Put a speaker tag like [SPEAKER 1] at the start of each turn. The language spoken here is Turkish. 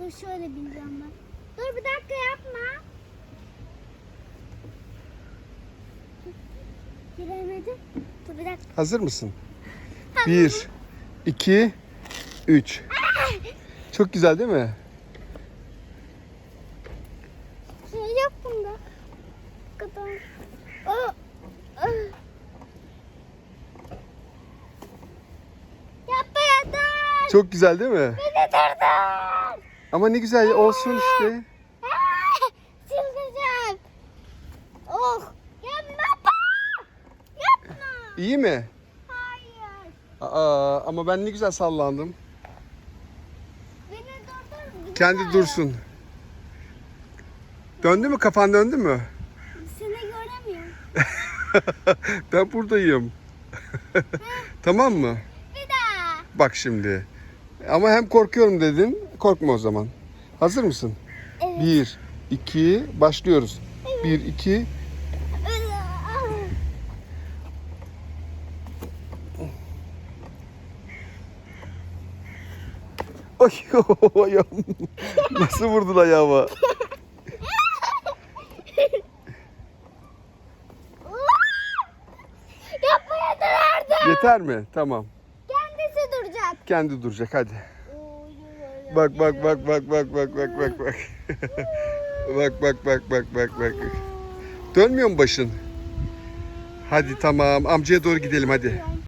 [SPEAKER 1] Dur şöyle bineceğim ben. Dur bir dakika yapma. Giremedim. Dur bir dakika.
[SPEAKER 2] Hazır mısın? Bir, iki, üç. Çok güzel değil mi?
[SPEAKER 1] Şey bunda. Bu kadar. Aa, aa.
[SPEAKER 2] Çok güzel değil mi?
[SPEAKER 1] Beni durdun.
[SPEAKER 2] Ama ne güzel olsun işte.
[SPEAKER 1] Oh. Yapma. Yapma.
[SPEAKER 2] İyi mi?
[SPEAKER 1] Hayır.
[SPEAKER 2] Aa, ama ben ne güzel sallandım.
[SPEAKER 1] Beni durdur.
[SPEAKER 2] Kendi dursun. Döndü mü? Kafan döndü mü?
[SPEAKER 1] Seni göremiyorum.
[SPEAKER 2] ben buradayım. tamam mı?
[SPEAKER 1] Bir daha.
[SPEAKER 2] Bak şimdi. Ama hem korkuyorum dedin. Korkma o zaman. Hazır mısın?
[SPEAKER 1] Evet.
[SPEAKER 2] Bir, iki, başlıyoruz. Bir, iki. Ay ayağım. Nasıl vurdun ayağıma? Yeter mi? Tamam.
[SPEAKER 1] Kendisi duracak.
[SPEAKER 2] Kendi duracak hadi. Bak bak bak bak bak bak bak bak bak. bak bak bak bak bak bak. Dönmüyor mu başın? Hadi tamam amcaya doğru gidelim hadi.